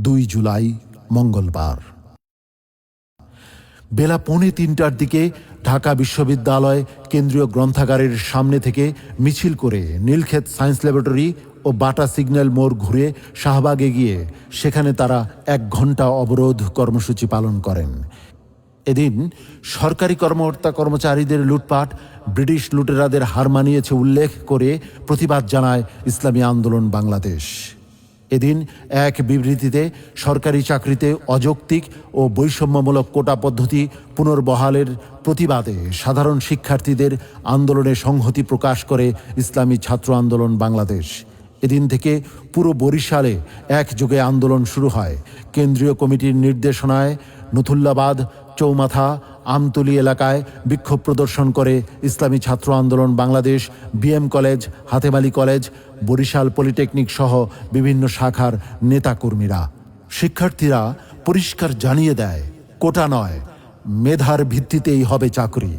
দুই জুলাই, মঙ্গলবার। বেলা পৌনে তিনটার দিকে ঢাকা বিশ্ববিদ্যালয় কেন্দ্রীয় গ্রন্থাগারের সামনে থেকে মিছিল করে নীলক্ষেত সায়েন্স ল্যাবরেটরি ও বাটা সিগন্যাল মোড় ঘুরে শাহবাগে গিয়ে সেখানে তারা এক ঘণ্টা অবরোধ কর্মসূচি পালন করেন। এদিন সরকারি কর্মকর্তা কর্মচারীদের লুটপাট, ব্রিটিশ লুটেরাদের হার মানিয়েছে উল্লেখ করে প্রতিবাদ জানায় ইসলামী আন্দোলন বাংলাদেশ। এদিন এক বিবৃতিতে সরকারি চাকরিতে অযৌক্তিক ও বৈষম্যমূলক কোটা পদ্ধতি পুনর্বহালের প্রতিবাদে সাধারণ শিক্ষার্থীদের আন্দোলনে সংহতি প্রকাশ করে ইসলামী ছাত্র আন্দোলন বাংলাদেশ। এদিন থেকে পুরো বরিশালে একযোগে আন্দোলন শুরু হয়। কেন্দ্রীয় কমিটির নির্দেশনায় নথুল্লাবাদ চৌমাথা আমতলী এলাকায় বিক্ষোভ প্রদর্শন করে Islami Chhatra Andolan Bangladesh, BM college, Hatemali college, Barisal polytechnic সহ বিভিন্ন শাখার নেতাকর্মীরা। শিক্ষার্থীরা পরিষ্কার জানিয়ে দেয়, কোটা নয়, মেধার ভিত্তিতেই হবে চাকরি।